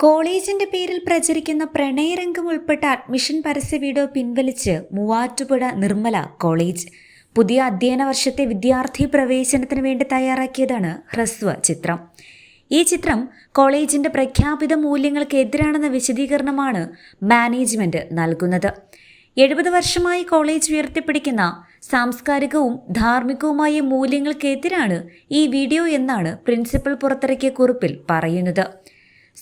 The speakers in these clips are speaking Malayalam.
കോളേജിന്റെ പേരിൽ പ്രചരിക്കുന്ന പ്രണയരംഗം ഉൾപ്പെട്ട അഡ്മിഷൻ പരസ്യ വീഡിയോ പിൻവലിച്ച് മൂവാറ്റുപുഴ നിർമ്മല കോളേജ്. പുതിയ അധ്യയന വർഷത്തെ വിദ്യാർത്ഥി പ്രവേശനത്തിന് വേണ്ടി തയ്യാറാക്കിയതാണ് ഹ്രസ്വ ചിത്രം. ഈ ചിത്രം കോളേജിന്റെ പ്രഖ്യാപിത മൂല്യങ്ങൾക്ക് എതിരാണെന്ന വിശദീകരണമാണ് മാനേജ്മെന്റ് നൽകുന്നത്. എഴുപത് വർഷമായി കോളേജ് ഉയർത്തിപ്പിടിക്കുന്ന സാംസ്കാരികവും ധാർമ്മികവുമായ മൂല്യങ്ങൾക്കെതിരാണ് ഈ വീഡിയോ എന്നാണ് പ്രിൻസിപ്പൽ പുറത്തിറക്കിയ കുറിപ്പിൽ പറയുന്നത്.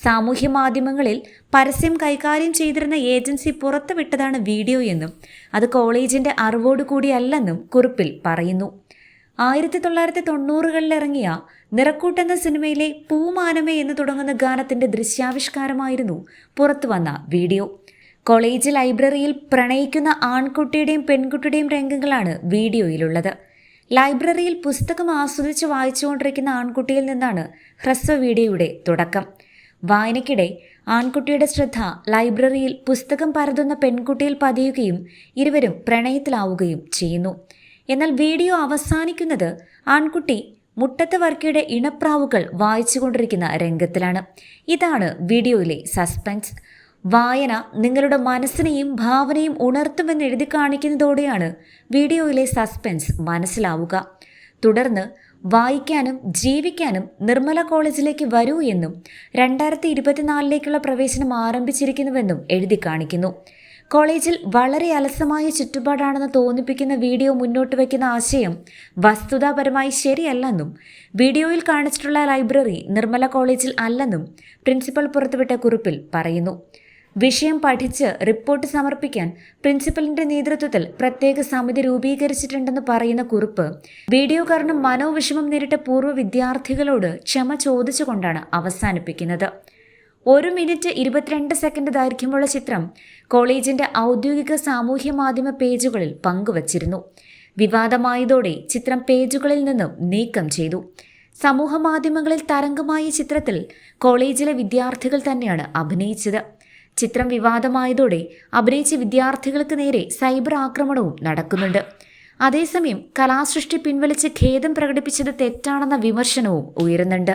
സാമൂഹ്യ മാധ്യമങ്ങളിൽ പരസ്യം കൈകാര്യം ചെയ്തിരുന്ന ഏജൻസി പുറത്തുവിട്ടതാണ് വീഡിയോ എന്നും അത് കോളേജിന്റെ അറിവോടുകൂടിയല്ലെന്നും കുറിപ്പിൽ പറയുന്നു. ആയിരത്തി തൊള്ളായിരത്തി തൊണ്ണൂറുകളിൽ ഇറങ്ങിയ നിറക്കൂട്ട് എന്ന സിനിമയിലെ പൂമാനമേ എന്ന് തുടങ്ങുന്ന ഗാനത്തിന്റെ ദൃശ്യാവിഷ്കാരമായിരുന്നു പുറത്തു വന്ന വീഡിയോ. കോളേജ് ലൈബ്രറിയിൽ പ്രണയിക്കുന്ന ആൺകുട്ടിയുടെയും പെൺകുട്ടിയുടെയും രംഗങ്ങളാണ് വീഡിയോയിലുള്ളത്. ലൈബ്രറിയിൽ പുസ്തകം ആസ്വദിച്ച് വായിച്ചുകൊണ്ടിരിക്കുന്ന ആൺകുട്ടിയിൽ നിന്നാണ് ഹ്രസ്വ വീഡിയോയുടെ തുടക്കം. വായനയ്ക്കിടെ ആൺകുട്ടിയുടെ ശ്രദ്ധ ലൈബ്രറിയിൽ പുസ്തകം പരതുന്ന പെൺകുട്ടിയിൽ പതിയുകയും ഇരുവരും പ്രണയത്തിലാവുകയും ചെയ്യുന്നു. എന്നാൽ വീഡിയോ അവസാനിക്കുന്നത് ആൺകുട്ടി മുട്ടത്ത് വർക്കിയുടെ ഇണപ്രാവുകൾ വായിച്ചുകൊണ്ടിരിക്കുന്ന രംഗത്തിലാണ്. ഇതാണ് വീഡിയോയിലെ സസ്പെൻസ്. വായന നിങ്ങളുടെ മനസ്സിനെയും ഭാവനയും ഉണർത്തുമെന്ന് എഴുതി കാണിക്കുന്നതോടെയാണ് വീഡിയോയിലെ സസ്പെൻസ് മനസ്സിലാവുക. തുടർന്ന് വായിക്കാനും ജീവിക്കാനും നിർമ്മല കോളേജിലേക്ക് വരൂ എന്നും രണ്ടായിരത്തി ഇരുപത്തിനാലിലേക്കുള്ള പ്രവേശനം ആരംഭിച്ചിരിക്കുന്നുവെന്നും എഴുതി കാണിക്കുന്നു. കോളേജിൽ വളരെ അലസമായ ചുറ്റുപാടാണെന്ന് തോന്നിപ്പിക്കുന്ന വീഡിയോ മുന്നോട്ട് വയ്ക്കുന്ന ആശയം വസ്തുതാപരമായി ശരിയല്ലെന്നും വീഡിയോയിൽ കാണിച്ചിട്ടുള്ള ലൈബ്രറി നിർമ്മല കോളേജിൽ അല്ലെന്നും പ്രിൻസിപ്പൽ പുറത്തുവിട്ട കുറിപ്പിൽ പറയുന്നു. വിഷയം പഠിച്ച് റിപ്പോർട്ട് സമർപ്പിക്കാൻ പ്രിൻസിപ്പലിന്റെ നേതൃത്വത്തിൽ പ്രത്യേക സമിതി രൂപീകരിച്ചിട്ടുണ്ടെന്ന് പറയുന്ന കുറിപ്പ് വീഡിയോ കാരണം മനോവിഷമം നേരിട്ട പൂർവ വിദ്യാർത്ഥികളോട് ക്ഷമ ചോദിച്ചുകൊണ്ടാണ് അവസാനിപ്പിക്കുന്നത്. ഒരു മിനിറ്റ് ഇരുപത്തിരണ്ട് സെക്കൻഡ് ദൈർഘ്യമുള്ള ചിത്രം കോളേജിന്റെ ഔദ്യോഗിക സാമൂഹ്യ മാധ്യമ പേജുകളിൽ പങ്കുവച്ചിരുന്നു. വിവാദമായതോടെ ചിത്രം പേജുകളിൽ നിന്നും നീക്കം ചെയ്തു. സമൂഹ മാധ്യമങ്ങളിൽ തരംഗമായ ചിത്രത്തിൽ കോളേജിലെ വിദ്യാർത്ഥികൾ തന്നെയാണ് അഭിനയിച്ചത്. ചിത്രം വിവാദമായതോടെ അഭിനയിച്ച വിദ്യാർത്ഥികൾക്ക് നേരെ സൈബർ ആക്രമണവും നടക്കുന്നുണ്ട്. അതേസമയം കലാസൃഷ്ടി പിൻവലിച്ച് ഖേദം പ്രകടിപ്പിച്ചത് തെറ്റാണെന്ന വിമർശനവും ഉയരുന്നുണ്ട്.